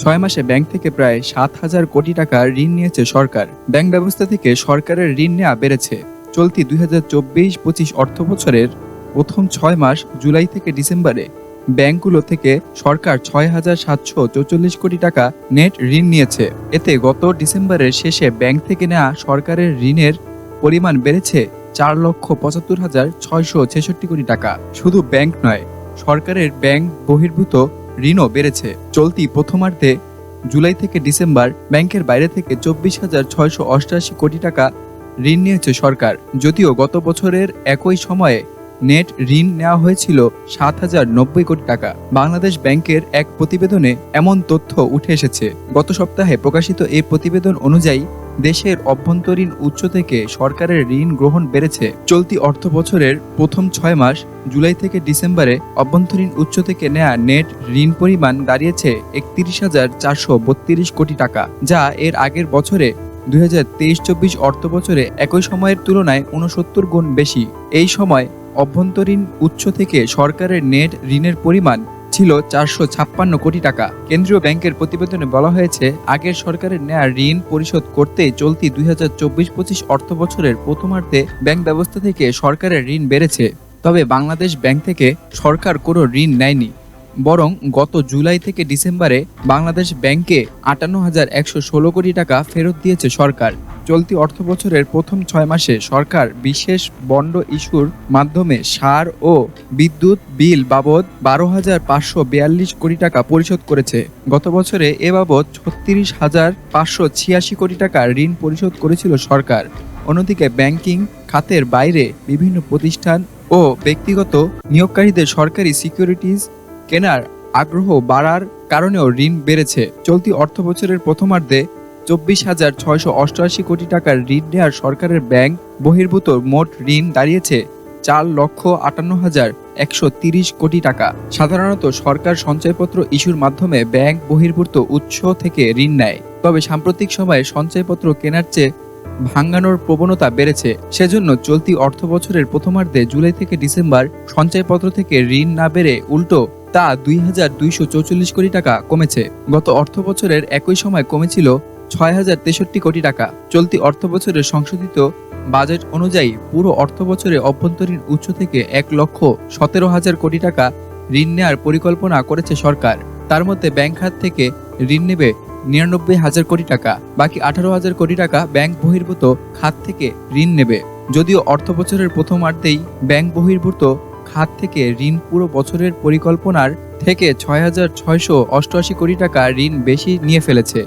ছয় মাসে ব্যাংক থেকে প্রায় সাত হাজার কোটি টাকা ঋণ নিয়েছে সরকার। ব্যাংক ব্যবস্থা থেকে সরকারের ঋণ নেওয়া বেড়েছে। চলতি দুই হাজার চব্বিশ পঁচিশ অর্থ বছরের প্রথম ছয় মাস জুলাই থেকে ডিসেম্বরে ব্যাংকগুলো থেকে সরকার ছয় হাজার সাতশো চৌচল্লিশ কোটি টাকা নেট ঋণ নিয়েছে। এতে গত ডিসেম্বরের শেষে ব্যাংক থেকে নেওয়া সরকারের ঋণের পরিমাণ বেড়েছে চার লক্ষ পঁচাত্তর হাজার ছয়শো ছেষট্টি কোটি টাকা। শুধু ব্যাংক নয়, সরকারের ব্যাংক বহির্ভূত ঋণও বেড়েছে। চলতি প্রথমার্ধে জুলাই থেকে ডিসেম্বর ব্যাংকের বাইরে থেকে চব্বিশ হাজার ছয়শো অষ্টআশি কোটি টাকা ঋণ নিয়েছে সরকার। যদিও গত বছরের একই সময়ে নেট ঋণ নেওয়া হয়েছিল সাত হাজার নব্বই কোটি টাকা। বাংলাদেশ ব্যাংকের এক প্রতিবেদনে এমন তথ্য উঠে এসেছে। গত সপ্তাহে প্রকাশিত এই প্রতিবেদন অনুযায়ী দেশের অভ্যন্তরীণ উৎস থেকে সরকারের ঋণ গ্রহণ বেড়েছে। চলতি অর্থ বছরের প্রথম ছয় মাস, জুলাই থেকে ডিসেম্বরে অভ্যন্তরীণ উৎস থেকে নেয়া নেট ঋণ পরিমাণ দাঁড়িয়েছে একত্রিশ হাজার চারশো বত্রিশ কোটি টাকা, যা এর আগের বছরে দুই হাজার তেইশ চব্বিশ অর্থ বছরে একই সময়ের তুলনায় উনসত্তর গুণ বেশি। এই সময় অভ্যন্তরীণ উৎস থেকে সরকারের নেট ঋণের পরিমাণ ছিল চারশো ছাপ্পান্ন কোটি টাকা। কেন্দ্রীয় ব্যাংকের প্রতিবেদনে বলা হয়েছে, আগের সরকারের নেয়া ঋণ পরিশোধ করতে চলতি দুই হাজার চব্বিশ পঁচিশ অর্থ বছরের প্রথমার্ধে ব্যাংক ব্যবস্থা থেকে সরকারের ঋণ বেড়েছে। তবে বাংলাদেশ ব্যাংক থেকে সরকার কোনো ঋণ নেয়নি। বরং গত জুলাই থেকে ডিসেম্বরে বাংলাদেশ ব্যাংকে আটান্ন হাজার একশো ষোলো কোটি টাকা ফেরত দিয়েছে সরকার। চলতি অর্থ বছরের প্রথম ছয় মাসে সরকার বিশেষ বন্ড ইস্যুর মাধ্যমে সার ও বিদ্যুৎ বিল বাবদ বারো হাজার পাঁচশো বিয়াল্লিশ কোটি টাকা পরিশোধ করেছে। গত বছরে এ বাবদ ছত্রিশ হাজার পাঁচশো ছিয়াশি কোটি টাকা ঋণ পরিশোধ করেছিল সরকার। অন্যদিকে ব্যাংকিং খাতের বাইরে বিভিন্ন প্রতিষ্ঠান ও ব্যক্তিগত নিয়োগকারীদের সরকারি সিকিউরিটিজ কেনার আগ্রহ বাড়ার কারণেও ঋণ বেড়েছে। চলতি অর্থ বছরের প্রথমার্ধে চব্বিশ হাজার ছয়শো অষ্টআশি কোটি টাকার ঋণ নেওয়ার সরকারের ব্যাংক বহির্ভূত মোট ঋণ দাঁড়িয়েছে চার লক্ষ আটান্ন হাজার একশো তিরিশ কোটি টাকা। সাধারণত সরকার সঞ্চয়পত্র ইস্যুর মাধ্যমে ব্যাংক বহির্ভূত উৎস থেকে ঋণ নেয়। তবে সাম্প্রতিক সময়ে সঞ্চয়পত্র কেনার চেয়ে ভাঙ্গানোর প্রবণতা বেড়েছে। সেজন্য চলতি অর্থ বছরের প্রথমার্ধে জুলাই থেকে ডিসেম্বর সঞ্চয়পত্র থেকে ঋণ না বেড়ে উল্টো তা দুই হাজার দুইশো চৌচল্লিশ কোটি টাকা কমেছে। গত অর্থ বছরের একই সময় কমেছিল ছয় হাজার তেষট্টি কোটি টাকা। চলতি অর্থ বছরের সংশোধিত বাজেট অনুযায়ী পুরো অর্থ বছরে অভ্যন্তরীণ উৎস থেকে এক লক্ষ সতেরো হাজার কোটি টাকা ঋণ নেওয়ার পরিকল্পনা করেছে সরকার। তার মধ্যে ব্যাংক খাত থেকে ঋণ নেবে নিরানব্বই হাজার কোটি টাকা। বাকি আঠারো হাজার কোটি টাকা ব্যাংক বহির্ভূত খাত থেকে ঋণ নেবে। যদিও অর্থ বছরের প্রথমার্ধেই ব্যাংক বহির্ভূত খাত থেকে ঋণ পুরো বছরের পরিকল্পনার থেকে ছয় হাজার ছয়শো অষ্টআশি কোটি টাকা ঋণ বেশি নিয়ে ফেলেছে।